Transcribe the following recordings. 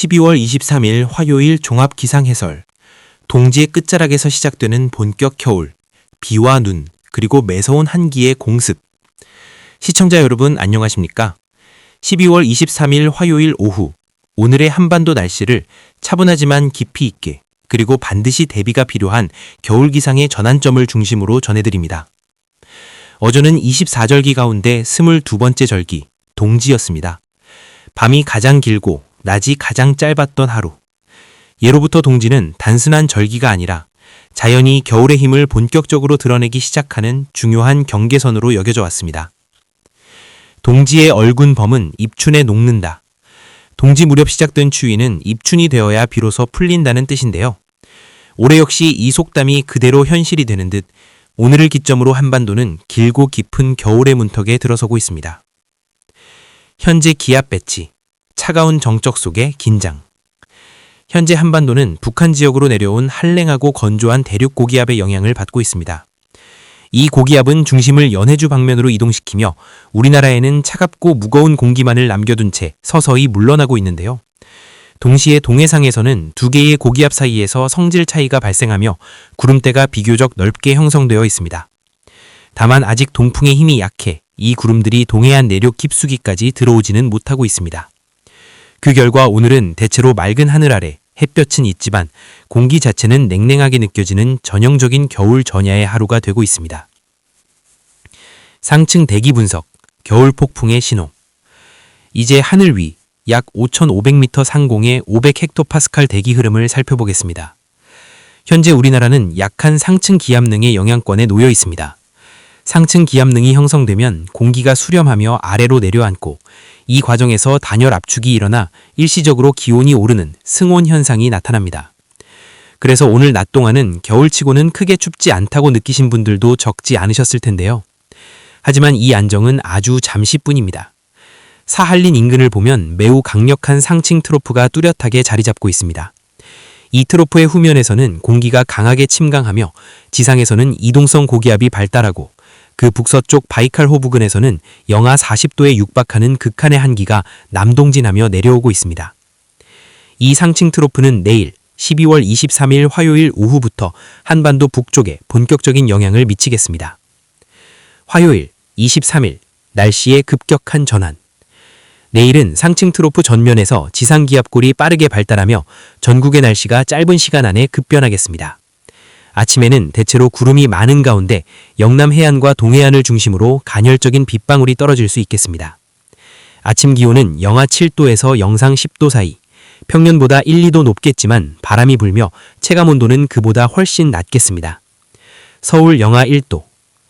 12월 23일 화요일 종합 기상 해설. 동지의 끝자락에서 시작되는 본격 겨울, 비와 눈, 그리고 매서운 한기의 공습. 시청자 여러분 안녕하십니까? 12월 23일 화요일 오후, 오늘의 한반도 날씨를 차분하지만 깊이 있게, 그리고 반드시 대비가 필요한 겨울 기상의 전환점을 중심으로 전해드립니다. 어제는 24절기 가운데 22번째 절기, 동지였습니다. 밤이 가장 길고 낮이 가장 짧았던 하루. 예로부터 동지는 단순한 절기가 아니라 자연이 겨울의 힘을 본격적으로 드러내기 시작하는 중요한 경계선으로 여겨져 왔습니다. 동지의 얼군 범은 입춘에 녹는다. 동지 무렵 시작된 추위는 입춘이 되어야 비로소 풀린다는 뜻인데요. 올해 역시 이 속담이 그대로 현실이 되는 듯 오늘을 기점으로 한반도는 길고 깊은 겨울의 문턱에 들어서고 있습니다. 현재 기압 배치, 차가운 정적 속의 긴장. 현재 한반도는 북한 지역으로 내려온 한랭하고 건조한 대륙 고기압의 영향을 받고 있습니다. 이 고기압은 중심을 연해주 방면으로 이동시키며 우리나라에는 차갑고 무거운 공기만을 남겨둔 채 서서히 물러나고 있는데요. 동시에 동해상에서는 두 개의 고기압 사이에서 성질 차이가 발생하며 구름대가 비교적 넓게 형성되어 있습니다. 다만 아직 동풍의 힘이 약해 이 구름들이 동해안 내륙 깊숙이까지 들어오지는 못하고 있습니다. 그 결과 오늘은 대체로 맑은 하늘 아래 햇볕은 있지만 공기 자체는 냉랭하게 느껴지는 전형적인 겨울 전야의 하루가 되고 있습니다. 상층 대기 분석, 겨울 폭풍의 신호. 이제 하늘 위 약 5,500m 상공의 500헥토파스칼 대기 흐름을 살펴보겠습니다. 현재 우리나라는 약한 상층 기압능의 영향권에 놓여 있습니다. 상층 기압능이 형성되면 공기가 수렴하며 아래로 내려앉고 이 과정에서 단열 압축이 일어나 일시적으로 기온이 오르는 승온 현상이 나타납니다. 그래서 오늘 낮 동안은 겨울치고는 크게 춥지 않다고 느끼신 분들도 적지 않으셨을 텐데요. 하지만 이 안정은 아주 잠시뿐입니다. 사할린 인근을 보면 매우 강력한 상층 트로프가 뚜렷하게 자리 잡고 있습니다. 이 트로프의 후면에서는 공기가 강하게 침강하며 지상에서는 이동성 고기압이 발달하고 그 북서쪽 바이칼 호 부근에서는 영하 40도에 육박하는 극한의 한기가 남동진하며 내려오고 있습니다. 이 상층 트로프는 내일 12월 23일 화요일 오후부터 한반도 북쪽에 본격적인 영향을 미치겠습니다. 화요일 23일 날씨의 급격한 전환. 내일은 상층 트로프 전면에서 지상 기압골이 빠르게 발달하며 전국의 날씨가 짧은 시간 안에 급변하겠습니다. 아침에는 대체로 구름이 많은 가운데 영남 해안과 동해안을 중심으로 간헐적인 빗방울이 떨어질 수 있겠습니다. 아침 기온은 영하 7도에서 영상 10도 사이, 평년보다 1, 2도 높겠지만 바람이 불며 체감 온도는 그보다 훨씬 낮겠습니다. 서울 영하 1도,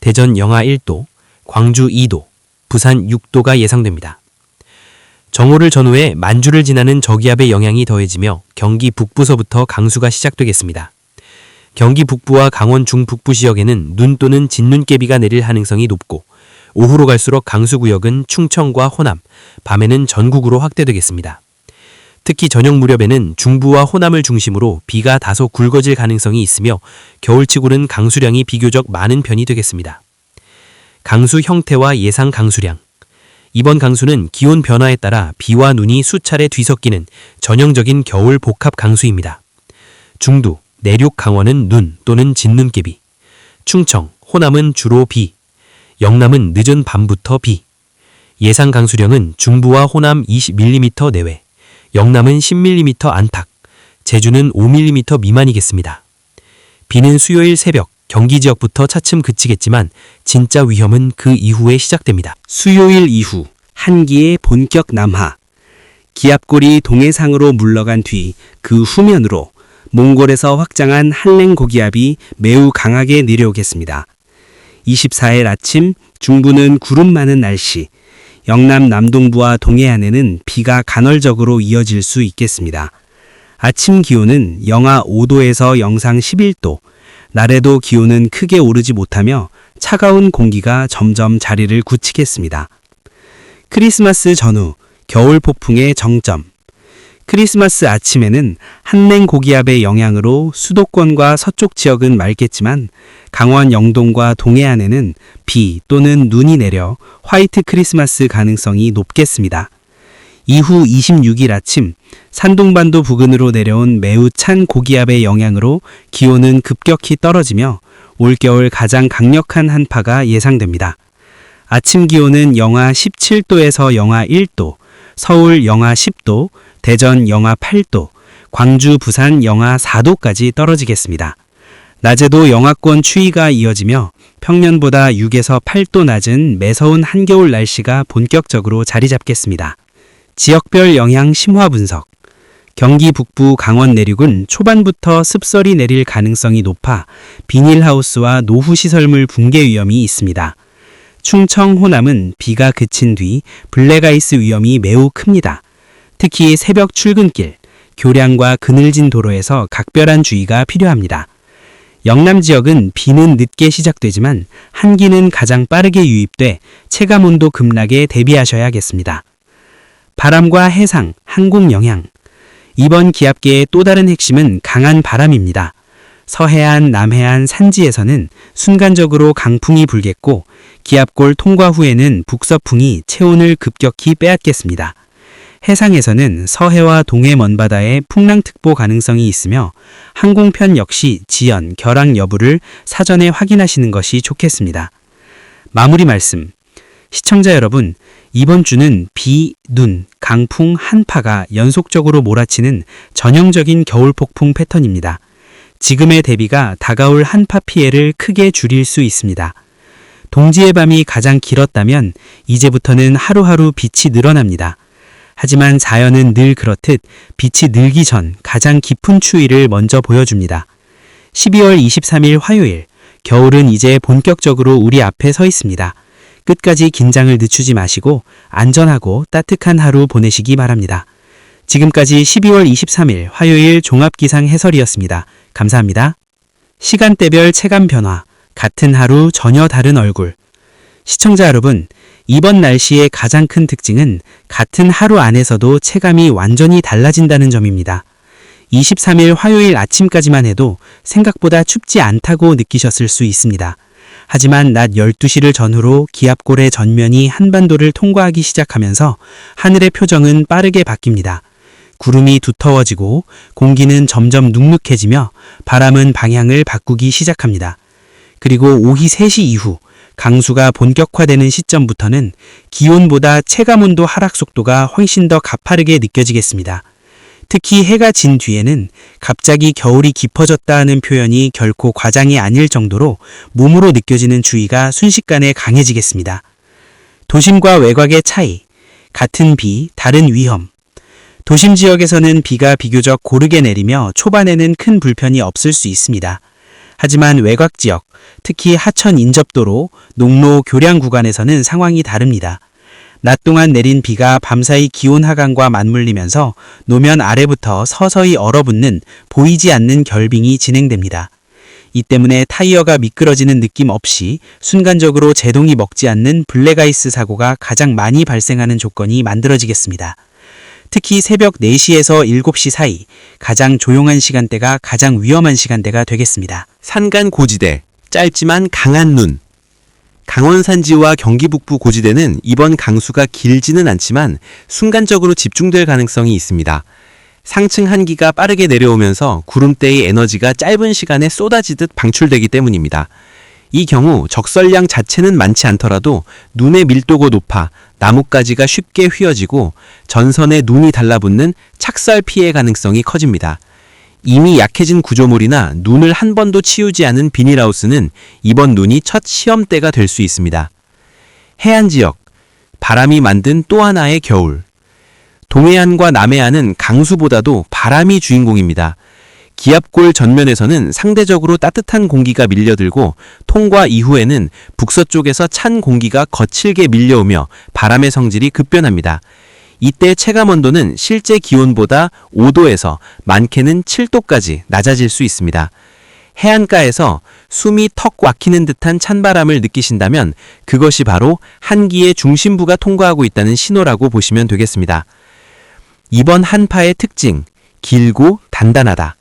대전 영하 1도, 광주 2도, 부산 6도가 예상됩니다. 정오를 전후해 만주를 지나는 저기압의 영향이 더해지며 경기 북부서부터 강수가 시작되겠습니다. 경기 북부와 강원 중북부 지역에는 눈 또는 진눈깨비가 내릴 가능성이 높고 오후로 갈수록 강수구역은 충청과 호남, 밤에는 전국으로 확대되겠습니다. 특히 저녁 무렵에는 중부와 호남을 중심으로 비가 다소 굵어질 가능성이 있으며 겨울치고는 강수량이 비교적 많은 편이 되겠습니다. 강수 형태와 예상 강수량 이번 강수는 기온 변화에 따라 비와 눈이 수차례 뒤섞이는 전형적인 겨울 복합 강수입니다. 중두, 내륙 강원은 눈 또는 진눈깨비, 충청, 호남은 주로 비, 영남은 늦은 밤부터 비, 예상 강수량은 중부와 호남 20mm 내외, 영남은 10mm 안팎, 제주는 5mm 미만이겠습니다. 비는 수요일 새벽 경기 지역부터 차츰 그치겠지만 진짜 위험은 그 이후에 시작됩니다. 수요일 이후 한기의 본격 남하. 기압골이 동해상으로 물러간 뒤 그 후면으로 몽골에서 확장한 한랭 고기압이 매우 강하게 내려오겠습니다. 24일 아침 중부는 구름 많은 날씨, 영남 남동부와 동해안에는 비가 간헐적으로 이어질 수 있겠습니다. 아침 기온은 영하 5도에서 영상 11도, 날에도 기온은 크게 오르지 못하며 차가운 공기가 점점 자리를 굳히겠습니다. 크리스마스 전후 겨울 폭풍의 정점, 크리스마스 아침에는 한랭 고기압의 영향으로 수도권과 서쪽 지역은 맑겠지만 강원 영동과 동해안에는 비 또는 눈이 내려 화이트 크리스마스 가능성이 높겠습니다. 이후 26일 아침 산동반도 부근으로 내려온 매우 찬 고기압의 영향으로 기온은 급격히 떨어지며 올겨울 가장 강력한 한파가 예상됩니다. 아침 기온은 영하 17도에서 영하 1도, 서울 영하 10도, 대전 영하 8도, 광주, 부산 영하 4도까지 떨어지겠습니다. 낮에도 영하권 추위가 이어지며 평년보다 6에서 8도 낮은 매서운 한겨울 날씨가 본격적으로 자리 잡겠습니다. 지역별 영향 심화 분석. 경기 북부 강원 내륙은 초반부터 습설이 내릴 가능성이 높아 비닐하우스와 노후 시설물 붕괴 위험이 있습니다. 충청 호남은 비가 그친 뒤 블랙아이스 위험이 매우 큽니다. 특히 새벽 출근길, 교량과 그늘진 도로에서 각별한 주의가 필요합니다. 영남 지역은 비는 늦게 시작되지만 한기는 가장 빠르게 유입돼 체감 온도 급락에 대비하셔야겠습니다. 바람과 해상, 항공 영향. 이번 기압계의 또 다른 핵심은 강한 바람입니다. 서해안, 남해안 산지에서는 순간적으로 강풍이 불겠고 기압골 통과 후에는 북서풍이 체온을 급격히 빼앗겠습니다. 해상에서는 서해와 동해 먼바다에 풍랑특보 가능성이 있으며 항공편 역시 지연, 결항 여부를 사전에 확인하시는 것이 좋겠습니다. 마무리 말씀. 시청자 여러분, 이번 주는 비, 눈, 강풍, 한파가 연속적으로 몰아치는 전형적인 겨울 폭풍 패턴입니다. 지금의 대비가 다가올 한파 피해를 크게 줄일 수 있습니다. 동지의 밤이 가장 길었다면 이제부터는 하루하루 빛이 늘어납니다. 하지만 자연은 늘 그렇듯 빛이 늘기 전 가장 깊은 추위를 먼저 보여줍니다. 12월 23일 화요일, 겨울은 이제 본격적으로 우리 앞에 서 있습니다. 끝까지 긴장을 늦추지 마시고 안전하고 따뜻한 하루 보내시기 바랍니다. 지금까지 12월 23일 화요일 종합기상 해설이었습니다. 감사합니다. 시간대별 체감 변화, 같은 하루 전혀 다른 얼굴. 시청자 여러분, 이번 날씨의 가장 큰 특징은 같은 하루 안에서도 체감이 완전히 달라진다는 점입니다. 23일 화요일 아침까지만 해도 생각보다 춥지 않다고 느끼셨을 수 있습니다. 하지만 낮 12시를 전후로 기압골의 전면이 한반도를 통과하기 시작하면서 하늘의 표정은 빠르게 바뀝니다. 구름이 두터워지고 공기는 점점 눅눅해지며 바람은 방향을 바꾸기 시작합니다. 그리고 오후 3시 이후 강수가 본격화되는 시점부터는 기온보다 체감온도 하락 속도가 훨씬 더 가파르게 느껴지겠습니다. 특히 해가 진 뒤에는 갑자기 겨울이 깊어졌다는 표현이 결코 과장이 아닐 정도로 몸으로 느껴지는 주의가 순식간에 강해지겠습니다. 도심과 외곽의 차이, 같은 비, 다른 위험. 도심 지역에서는 비가 비교적 고르게 내리며 초반에는 큰 불편이 없을 수 있습니다. 하지만 외곽 지역, 특히 하천 인접도로, 농로 교량 구간에서는 상황이 다릅니다. 낮 동안 내린 비가 밤사이 기온 하강과 맞물리면서 노면 아래부터 서서히 얼어붙는 보이지 않는 결빙이 진행됩니다. 이 때문에 타이어가 미끄러지는 느낌 없이 순간적으로 제동이 먹지 않는 블랙아이스 사고가 가장 많이 발생하는 조건이 만들어지겠습니다. 특히 새벽 4시에서 7시 사이 가장 조용한 시간대가 가장 위험한 시간대가 되겠습니다. 산간 고지대, 짧지만 강한 눈. 강원 산지와 경기 북부 고지대는 이번 강수가 길지는 않지만 순간적으로 집중될 가능성이 있습니다. 상층 한기가 빠르게 내려오면서 구름대의 에너지가 짧은 시간에 쏟아지듯 방출되기 때문입니다. 이 경우 적설량 자체는 많지 않더라도 눈의 밀도가 높아 나뭇가지가 쉽게 휘어지고 전선에 눈이 달라붙는 착살 피해 가능성이 커집니다. 이미 약해진 구조물이나 눈을 한 번도 치우지 않은 비닐하우스는 이번 눈이 첫 시험대가 될 수 있습니다. 해안 지역, 바람이 만든 또 하나의 겨울. 동해안과 남해안은 강수보다도 바람이 주인공입니다. 기압골 전면에서는 상대적으로 따뜻한 공기가 밀려들고 통과 이후에는 북서쪽에서 찬 공기가 거칠게 밀려오며 바람의 성질이 급변합니다. 이때 체감 온도는 실제 기온보다 5도에서 많게는 7도까지 낮아질 수 있습니다. 해안가에서 숨이 턱 막히는 듯한 찬바람을 느끼신다면 그것이 바로 한기의 중심부가 통과하고 있다는 신호라고 보시면 되겠습니다. 이번 한파의 특징, 길고 단단하다.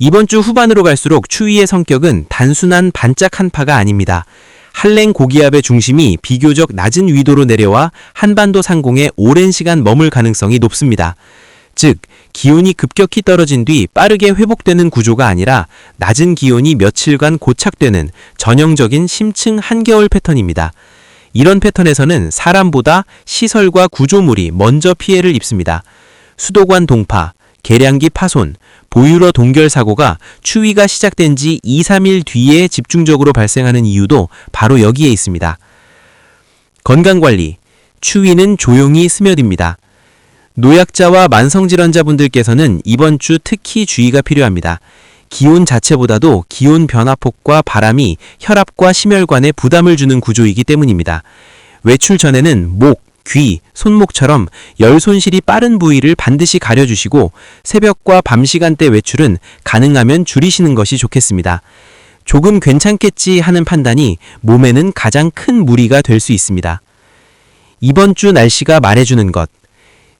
이번 주 후반으로 갈수록 추위의 성격은 단순한 반짝 한파가 아닙니다. 한랭 고기압의 중심이 비교적 낮은 위도로 내려와 한반도 상공에 오랜 시간 머물 가능성이 높습니다. 즉, 기온이 급격히 떨어진 뒤 빠르게 회복되는 구조가 아니라 낮은 기온이 며칠간 고착되는 전형적인 심층 한겨울 패턴입니다. 이런 패턴에서는 사람보다 시설과 구조물이 먼저 피해를 입습니다. 수도관 동파, 계량기 파손, 보유러 동결 사고가 추위가 시작된 지 2, 3일 뒤에 집중적으로 발생하는 이유도 바로 여기에 있습니다. 건강관리, 추위는 조용히 스며듭니다. 노약자와 만성질환자분들께서는 이번 주 특히 주의가 필요합니다. 기온 자체보다도 기온 변화폭과 바람이 혈압과 심혈관에 부담을 주는 구조이기 때문입니다. 외출 전에는 목, 귀, 손목처럼 열 손실이 빠른 부위를 반드시 가려주시고 새벽과 밤 시간대 외출은 가능하면 줄이시는 것이 좋겠습니다. 조금 괜찮겠지 하는 판단이 몸에는 가장 큰 무리가 될 수 있습니다. 이번 주 날씨가 말해주는 것.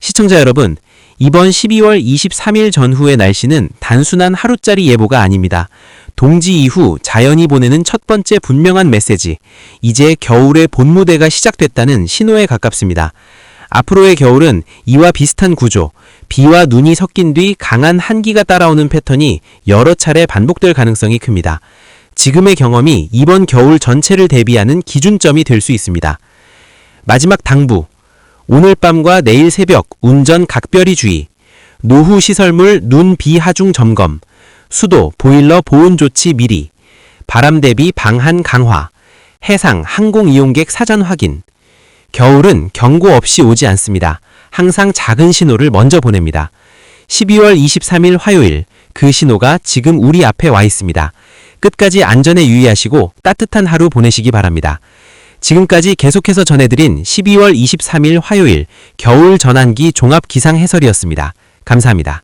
시청자 여러분, 이번 12월 23일 전후의 날씨는 단순한 하루짜리 예보가 아닙니다. 동지 이후 자연이 보내는 첫 번째 분명한 메시지. 이제 겨울의 본무대가 시작됐다는 신호에 가깝습니다. 앞으로의 겨울은 이와 비슷한 구조, 비와 눈이 섞인 뒤 강한 한기가 따라오는 패턴이 여러 차례 반복될 가능성이 큽니다. 지금의 경험이 이번 겨울 전체를 대비하는 기준점이 될 수 있습니다. 마지막 당부. 오늘 밤과 내일 새벽 운전 각별히 주의. 노후 시설물 눈 비 하중 점검. 수도 보일러 보온 조치 미리. 바람 대비 방한 강화. 해상 항공 이용객 사전 확인. 겨울은 경고 없이 오지 않습니다. 항상 작은 신호를 먼저 보냅니다. 12월 23일 화요일 그 신호가 지금 우리 앞에 와 있습니다. 끝까지 안전에 유의하시고 따뜻한 하루 보내시기 바랍니다. 지금까지 계속해서 전해드린 12월 23일 화요일 겨울 전환기 종합 기상 해설이었습니다. 감사합니다.